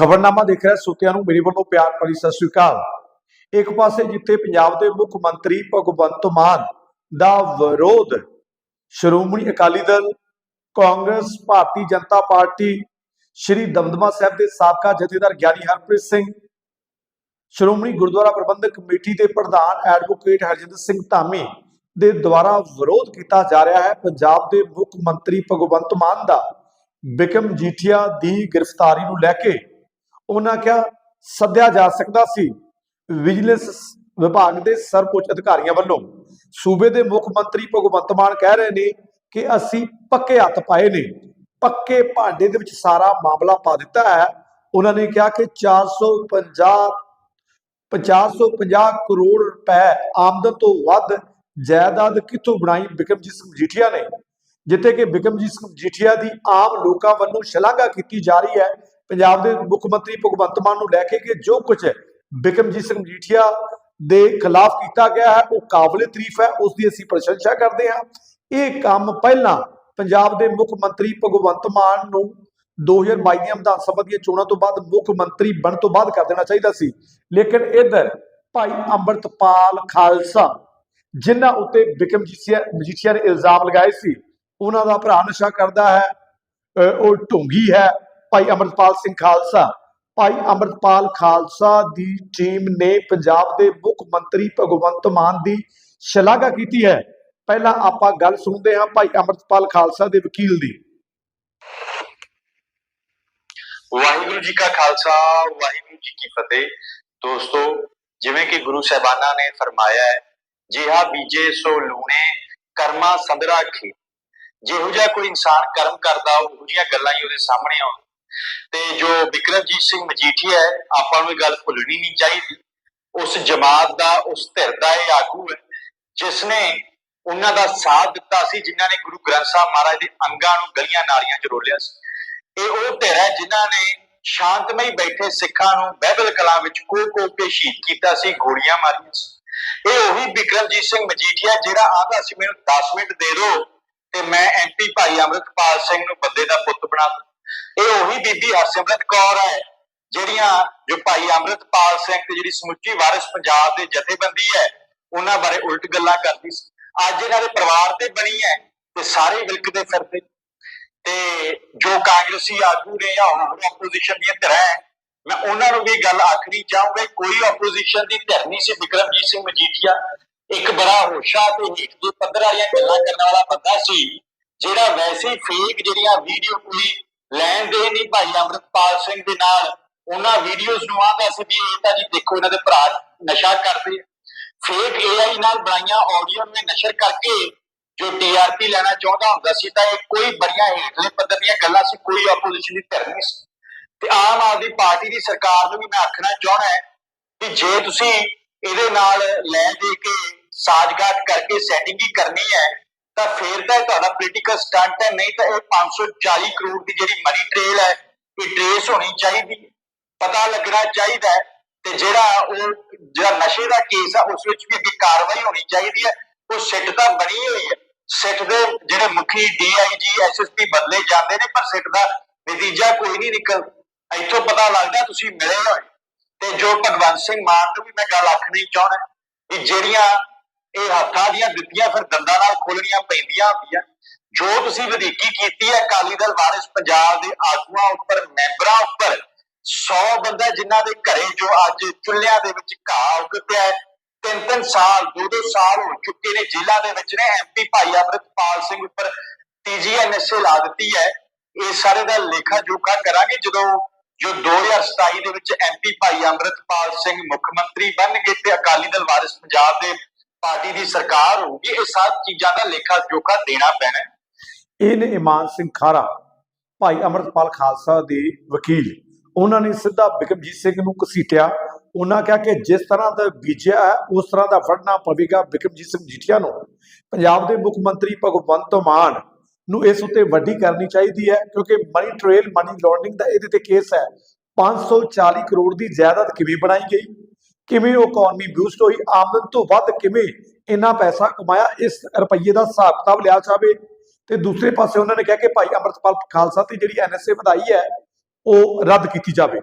ਖਬਰਨਾਮਾ ਦੇਖ ਰਿਹਾ, ਸੁਤਿਆਂ ਨੂੰ ਮੇਰੇ ਵੱਲੋਂ ਪਿਆਰ ਭਰੀ ਸਤਿ ਸ੍ਰੀ ਅਕਾਲ। ਇੱਕ ਪਾਸੇ ਜਿੱਥੇ ਪੰਜਾਬ ਦੇ ਮੁੱਖ ਮੰਤਰੀ ਭਗਵੰਤ ਮਾਨ ਦਾ ਵਿਰੋਧ, ਸ਼੍ਰੋਮਣੀ ਅਕਾਲੀ ਦਲ, ਕਾਂਗਰਸ, ਭਾਰਤੀ ਜਨਤਾ ਪਾਰਟੀ, ਸ਼੍ਰੀ ਦਮਦਮਾ ਸਾਹਿਬ ਦੇ ਸਾਬਕਾ ਜਥੇਦਾਰ ਗਿਆਨੀ ਹਰਪ੍ਰੀਤ ਸਿੰਘ, ਸ਼੍ਰੋਮਣੀ ਗੁਰਦੁਆਰਾ ਪ੍ਰਬੰਧਕ ਕਮੇਟੀ ਦੇ ਪ੍ਰਧਾਨ ਐਡਵੋਕੇਟ ਹਰਜਿੰਦਰ ਸਿੰਘ ਧਾਮੀ ਦੇ ਦੁਆਰਾ ਵਿਰੋਧ ਕੀਤਾ ਜਾ ਰਿਹਾ ਹੈ। ਪੰਜਾਬ ਦੇ ਮੁੱਖ ਮੰਤਰੀ ਭਗਵੰਤ ਮਾਨ ਦਾ ਬਿਕਮ ਜੀਠੀਆ ਦੀ ਗ੍ਰਿਫਤਾਰੀ ਨੂੰ ਲੈ ਕੇ ਉਹਨਾਂ ਕਿਹਾ, ਸੱਦਿਆ ਜਾ ਸਕਦਾ ਸੀ ਵਿਜੀਲੈਂਸ ਵਿਭਾਗ ਦੇ ਸਰਵਉੱਚ ਅਧਿਕਾਰੀਆਂ ਵੱਲੋਂ। ਸੂਬੇ ਦੇ ਮੁੱਖ ਮੰਤਰੀ ਭਗਵੰਤ ਮਾਨ ਕਹਿ ਰਹੇ ਨੇ ਕਿ ਅਸੀਂ ਪੱਕੇ ਹੱਥ ਪਾਏ ਨੇ। ਪੱਕੇ ਭਾਂਡੇ ਦੇ ਵਿੱਚ ਸਾਰਾ ਮਾਮਲਾ ਪਾ ਦਿੱਤਾ ਹੈ। ਉਹਨਾਂ ਨੇ ਕਿਹਾ ਕਿ 450 550 ਕਰੋੜ ਰੁਪਏ ਆਮਦਨ ਤੋਂ ਵੱਧ ਜਾਇਦਾਦ ਕਿੱਥੋਂ ਬਣਾਈ ਬਿਕਮਜੀਤ ਸਿੰਘ ਮਜੀਠੀਆ ਨੇ, ਜਿੱਥੇ ਕਿ ਬਿਕਮਜੀਤ ਸਿੰਘ ਮਜੀਠੀਆ ਦੀ ਆਮ ਲੋਕਾਂ ਵੱਲੋਂ ਸ਼ਲਾਘਾ ਕੀਤੀ ਜਾ ਰਹੀ ਹੈ ਪੰਜਾਬ ਦੇ ਮੁੱਖ ਮੰਤਰੀ ਭਗਵੰਤ ਮਾਨ ਨੂੰ ਲੈ ਕੇ ਕਿ ਜੋ ਕੁਝ ਬਿਕਮਜੀਤ ਸਿੰਘ ਮਜੀਠੀਆ ਦੇ ਖਿਲਾਫ ਕੀਤਾ ਗਿਆ ਹੈ, ਉਹ ਕਾਬਲੇ ਤਾਰੀਫ ਹੈ, ਉਸ ਦੀ ਅਸੀਂ ਪ੍ਰਸ਼ੰਸਾ ਕਰਦੇ ਹਾਂ। ਇਹ ਕੰਮ ਪਹਿਲਾਂ ਪੰਜਾਬ ਦੇ ਮੁੱਖ ਮੰਤਰੀ ਭਗਵੰਤ ਮਾਨ ਨੂੰ 2022 ਦੀਆਂ ਵਿਧਾਨ ਸਭਾ ਦੀਆਂ ਚੋਣਾਂ ਤੋਂ ਬਾਅਦ ਮੁੱਖ ਮੰਤਰੀ ਬਣਨ ਤੋਂ ਬਾਅਦ ਕਰ ਦੇਣਾ ਚਾਹੀਦਾ ਸੀ। ਲੇਕਿਨ ਇਧਰ ਭਾਈ ਅੰਮ੍ਰਿਤਪਾਲ ਖਾਲਸਾ, ਜਿਨ੍ਹਾਂ ਉੱਤੇ ਬਿਕਮਜੀਤ ਮਜੀਠੀਆ ਨੇ ਇਲਜ਼ਾਮ ਲਗਾਏ ਸੀ, ਉਹਨਾਂ ਦਾ ਭਰਾ ਨਸ਼ਾ ਕਰਦਾ ਹੈ, ਅਹ ਉਹ ਢੋਂਗੀ ਹੈ ਭਾਈ ਅੰਮ੍ਰਿਤਪਾਲ ਸਿੰਘ ਖਾਲਸਾ। ਭਾਈ ਅੰਮ੍ਰਿਤਪਾਲ ਖਾਲਸਾ ਦੀ ਟੀਮ ਨੇ ਪੰਜਾਬ ਦੇ ਮੁੱਖ ਮੰਤਰੀ ਭਗਵੰਤ ਮਾਨ ਦੀ ਸ਼ਲਾਘਾ ਕੀਤੀ ਹੈ। ਪਹਿਲਾਂ ਆਪਾਂ ਗੱਲ ਸੁਣਦੇ ਹਾਂ ਭਾਈ ਅੰਮ੍ਰਿਤਪਾਲ ਖਾਲਸਾ ਦੇ ਵਕੀਲ ਦੀ। ਵਾਹਿਗੁਰੂ ਜੀ ਕਾ ਖਾਲਸਾ, ਵਾਹਿਗੁਰੂ ਜੀ ਕੀ ਫਤਿਹ। ਦੋਸਤੋ, ਜਿਵੇਂ ਕਿ ਗੁਰੂ ਸਾਹਿਬਾਨਾਂ ਨੇ ਫਰਮਾਇਆ ਹੈ, ਜਿਹਾ ਬੀਜੇ ਸੋ ਲੂਣੇ, ਕਰਮਾ ਸੰਦਰਾ ਖੇ ਜਿਹੋ ਜਿਹਾ ਕੋਈ ਇਨਸਾਨ ਕਰਮ ਕਰਦਾ, ਉਹ ਜਿਹੀਆਂ ਗੱਲਾਂ ਹੀ ਉਹਦੇ ਸਾਹਮਣੇ ਆਉਣ ਤੇ ਜੋ ਬਿਕਰਮਜੀਤ ਸਿੰਘ ਮਜੀਠੀਆ ਹੈ, ਆਪਾਂ ਨੂੰ ਇਹ ਗੱਲ ਭੁੱਲਣੀ ਨਹੀਂ ਚਾਹੀਦੀ। ਉਸ ਜਮਾਤ ਦਾ, ਉਸ ਧਿਰ ਦਾ ਇਹ ਆਗੂ ਹੈ ਜਿਸ ਨੇ ਉਹਨਾਂ ਦਾ ਸਾਥ ਦਿੱਤਾ ਸੀ, ਜਿਨ੍ਹਾਂ ਨੇ ਗੁਰੂ ਗ੍ਰੰਥ ਸਾਹਿਬ ਮਹਾਰਾਜ ਦੇ ਅੰਗਾਂ ਨੂੰ ਗਲੀਆਂ ਨਾਲੀਆਂ 'ਚ ਰੋਲਿਆ ਸੀ। ਇਹ ਉਹ ਧਿਰ ਹੈ ਜਿਨ੍ਹਾਂ ਨੇ ਸ਼ਾਂਤਮਈ ਬੈਠੇ ਸਿੱਖਾਂ ਨੂੰ ਬਹਿਬਲ ਕਲਾਂ ਵਿੱਚ ਕੋ ਕੋ ਕੇ ਸ਼ਹੀਦ ਕੀਤਾ ਸੀ, ਗੋਲੀਆਂ ਮਾਰੀਆਂ ਸੀ। ਇਹ ਉਹੀ ਬਿਕਰਮਜੀਤ ਸਿੰਘ ਮਜੀਠੀਆ ਜਿਹੜਾ ਆਂਦਾ ਸੀ, ਮੈਨੂੰ 10 ਮਿੰਟ ਦੇ ਦਿਓ ਤੇ ਮੈਂ ਐਮਪੀ ਭਾਈ ਅੰਮ੍ਰਿਤਪਾਲ ਸਿੰਘ ਨੂੰ ਬੰਦੇ ਦਾ ਪੁੱਤ ਬਣਾ ਦੂੰ ਇਹ ਉਹੀ ਬੀਬੀ ਹਰਸਿਮਰਤ ਕੌਰ ਹੈ, ਜਿਹੜੀਆਂ ਜੋ ਭਾਈ ਅੰਮ੍ਰਿਤਪਾਲ ਸਿੰਘ ਤੇ ਜਿਹੜੀ ਸਮੁੱਚੀ ਵਾਰਿਸ ਪੰਜਾਬ ਦੇ ਜਥੇਬੰਦੀ ਹੈ, ਉਹਨਾਂ ਬਾਰੇ ਉਲਟ ਗੱਲਾਂ ਕਰਦੀ ਸੀ। ਅੱਜ ਇਹਨਾਂ ਦੇ ਪਰਿਵਾਰ ਤੇ ਬਣੀ ਹੈ ਤੇ ਸਾਰੇ ਵਿਲਕਦੇ ਫਿਰਦੇ। ਤੇ ਜੋ ਕਾਂਗਰਸੀ ਆਗੂ ਨੇ ਜਾਂ ਹੋਰ ਆਪੋਜੀਸ਼ਨ ਦੀਆਂ ਧਿਰਾਂ ਮੈਂ ਉਹਨਾਂ ਨੂੰ ਵੀ ਗੱਲ ਆਖਣੀ ਚਾਹੂੰਗਾ, ਕੋਈ ਆਪੋਜੀਸ਼ਨ ਦੀ ਧਿਰ ਨਹੀਂ ਸੀ ਵਿਕਰਮਜੀਤ ਸਿੰਘ ਮਜੀਠੀਆ। ਇੱਕ ਬੜਾ ਹੋਸ਼ਾ ਤੇ ਹੀਟ ਦੇ ਪੱਧਰ ਵਾਲੀਆਂ ਗੱਲਾਂ ਕਰਨ ਵਾਲਾ ਬੰਦਾ ਸੀ, ਜਿਹੜਾ ਵੈਸੇ ਫੇਕ ਜਿਹੜੀਆਂ ਵੀਡੀਓ ਕੋਈ ਲੈਣ ਦੇ ਨਹੀਂ ਭਾਈ ਅੰਮ੍ਰਿਤਪਾਲ ਸਿੰਘ ਦੇ ਨਾਲ। ਉਹਨਾਂ ਵੀਡੀਓਜ਼ ਨੂੰ ਆਂਦਾ ਸੀ ਵੀ ਇਹ ਤਾਂ ਜੀ ਦੇਖੋ, ਇਹਨਾਂ ਦੇ ਭਰਾ ਨਸ਼ਾ ਕਰਦੇ ਫੇਕ ਏਆਈ ਨਾਲ ਬਣਾਈਆਂ ਆਡੀਓ ਨੂੰ ਨਸ਼ਰ ਕਰਕੇ ਜੋ ਟੀਆਰਪੀ ਲੈਣਾ ਚਾਹੁੰਦਾ ਹੁੰਦਾ ਸੀ, ਤਾਂ ਇਹ ਕੋਈ ਬੜੀਆਂ ਹੇਠਲੇ ਪੱਧਰ ਦੀਆਂ ਗੱਲਾਂ ਸੀ, ਕੋਈ ਆਪੋਜੀਸ਼ਨ ਦੀ ਧਿਰ ਨਹੀਂ ਸੀ। ਤੇ ਆਮ ਆਦਮੀ ਪਾਰਟੀ ਦੀ ਸਰਕਾਰ ਨੂੰ ਵੀ ਮੈਂ ਆਖਣਾ ਚਾਹਣਾ ਹੈ ਕਿ ਜੇ ਤੁਸੀਂ ਇਹਦੇ ਨਾਲ ਲੈ ਦੇ ਕੇ ਸਾਜ਼ਗਾਟ ਕਰਕੇ ਸੈਟਿੰਗ ਹੀ ਕਰਨੀ ਹੈ ਤਾਂ ਫੇਰ ਤਾਂ ਇਹ ਤੁਹਾਡਾ ਪੋਲੀਟੀਕਲ ਸਟੰਟ ਹੈ, ਨਹੀਂ ਤਾਂ ਇਹ 540 ਕਰੋੜ ਦੀ ਜਿਹੜੀ ਮਨੀ ਟ੍ਰੇਲ ਹੈ, ਇਹ ਟ੍ਰੇਸ ਹੋਣੀ ਚਾਹੀਦੀ ਹੈ, ਪਤਾ ਲੱਗਣਾ ਚਾਹੀਦਾ ਹੈ ਤੇ ਜਿਹੜਾ ਉਹ, ਜਿਹੜਾ ਨਸ਼ੇ ਦਾ ਕੇਸ ਆ, ਉਸ ਵਿੱਚ ਵੀ ਅੱਗੇ ਕਾਰਵਾਈ ਹੋਣੀ ਚਾਹੀਦੀ ਹੈ, ਉਹ ਸਿੱਟ ਤਾਂ ਬਣੀ ਹੋਈ ਹੈ, ਸਿੱਟ ਦੇ ਜਿਹੜੇ ਮੁਖੀ ਡੀਆਈਜੀ ਐਸਐਸਪੀ ਬਦਲੇ ਜਾਂਦੇ ਨੇ, ਪਰ ਸਿੱਟ ਦਾ ਨਤੀਜਾ ਕੋਈ ਨਹੀਂ ਨਿਕਲ ਇੱਥੋਂ ਪਤਾ ਲੱਗਦਾ ਤੁਸੀਂ ਮਿਲੇ ਹੋਏ। ਤੇ ਜੋ ਭਗਵੰਤ ਸਿੰਘ ਮਾਨ ਨੂੰ ਵੀ ਮੈਂ ਗੱਲ ਆਖਣੀ ਚਾਹੁੰਦਾ ਕਿ ਜਿਹੜੀਆਂ ਇਹ ਹੱਥਾਂ ਦੀਆਂ ਦਿੱਤੀਆਂ ਫਿਰ ਦੰਦਾਂ ਨਾਲ ਖੋਲਣੀਆਂ ਪੈਂਦੀਆਂ ਹੁੰਦੀਆਂ ਜੋ ਤੁਸੀਂ ਵਧੀਕੀ ਕੀਤੀ ਹੈ, ਅਕਾਲੀ ਦਲ ਵਾਰਿਸ ਪੰਜਾਬ ਦੇ ਆਗੂਆਂ ਉੱਪਰ, ਮੈਂਬਰਾਂ ਉੱਪਰ 100 ਬੰਦਾ ਜਿਨ੍ਹਾਂ ਦੇ ਘਰੇ ਜੋ ਅੱਜ ਚੁੱਲ੍ਹਿਆਂ ਦੇ ਵਿੱਚ ਘਾਹ ਉਗਤਿਆ ਹੈ ਤਿੰਨ ਤਿੰਨ ਸਾਲ ਦੋ ਦੋ ਸਾਲ ਹੋ ਚੁੱਕੇ ਨੇ ਜੇਲ੍ਹਾਂ ਦੇ ਵਿੱਚ ਨੇ ਐਮਪੀ ਭਾਈ ਅਮਰਿਤਪਾਲ ਸਿੰਘ ਉੱਪਰ ਟੀਜੀਐਨਐਸਏ ਲਾ ਦਿੱਤੀ ਹੈ। ਇਹ ਸਾਰੇ ਦਾ ਲੇਖਾ ਜੋਖਾ ਕਰਾਂਗੇ ਜਦੋਂ ਜੋ 2027 ਦੇ ਵਿੱਚ ਐਮਪੀ ਭਾਈ ਅਮਰਿਤਪਾਲ ਸਿੰਘ ਮੁੱਖ ਮੰਤਰੀ ਬਣਨਗੇ ਤੇ ਅਕਾਲੀ ਦਲ ਵਾਰਿਸ ਪੰਜਾਬ ਦੇ ਪਾਰਟੀ ਦੀ ਸਰਕਾਰ ਹੋਊਗੀ, ਇਹ ਸਭ ਚੀਜ਼ਾਂ ਦਾ ਲੇਖਾ ਜੋਖਾ ਦੇਣਾ ਪੈਣਾ ਇਹ ਨੇ ਇਮਾਨ ਸਿੰਘ ਖਾਰਾ, ਭਾਈ ਅਮਰਤਪਾਲ ਖਾਲਸਾ ਦੇ ਵਕੀਲ। ਉਹਨਾਂ ਨੇ ਸਿੱਧਾ ਬਿਕਮਜੀਤ ਸਿੰਘ ਨੂੰ ਘਸੀਟਿਆ। ਉਹਨਾਂ ਕਿਹਾ ਕਿ ਜਿਸ ਤਰ੍ਹਾਂ ਦਾ ਬੀਜਿਆ ਹੈ, ਉਸ ਤਰ੍ਹਾਂ ਦਾ ਫੜਨਾ ਪਵੇਗਾ ਬਿਕਮਜੀਤ ਸਿੰਘ ਜੀਠੀਆ ਨੂੰ। ਪੰਜਾਬ ਦੇ ਮੁੱਖ ਮੰਤਰੀ ਭਗਵੰਤ ਮਾਨ ਨੂੰ ਇਸ ਉੱਤੇ ਵੱਡੀ ਕਰਨੀ ਚਾਹੀਦੀ ਹੈ, ਕਿਉਂਕਿ ਮਨੀ ਟ੍ਰੇਲ ਮਨੀ ਲਾਂਡਰਿੰਗ ਦਾ ਇਹਦੇ ਤੇ ਕੇਸ ਹੈ। 540 ਕਰੋੜ ਦੀ ਜਾਇਦਾਦ ਕਿਵੇਂ ਬਣਾਈ ਗਈ? ਕਿਵੇਂ ਉਹ ਇਕਨੋਮੀ ਬੂਸਟ ਹੋਈ, ਆਮਦਨ ਤੋਂ ਵੱਧ ਕਿਵੇਂ ਇੰਨਾ ਪੈਸਾ ਕਮਾਇਆ, ਇਸ ਰੁਪਈਏ ਦਾ ਹਿਸਾਬ ਕਿਤਾਬ ਲਿਆ ਜਾਵੇ। ਤੇ ਦੂਸਰੇ ਪਾਸੇ ਉਹਨਾਂ ਨੇ ਕਿਹਾ ਕਿ ਭਾਈ ਅੰਮ੍ਰਿਤਪਾਲ ਖਾਲਸਾ ਤੇ ਜਿਹੜੀ ਐਨਐਸਏ ਵਧਾਈ ਹੈ, ਉਹ ਰੱਦ ਕੀਤੀ ਜਾਵੇ।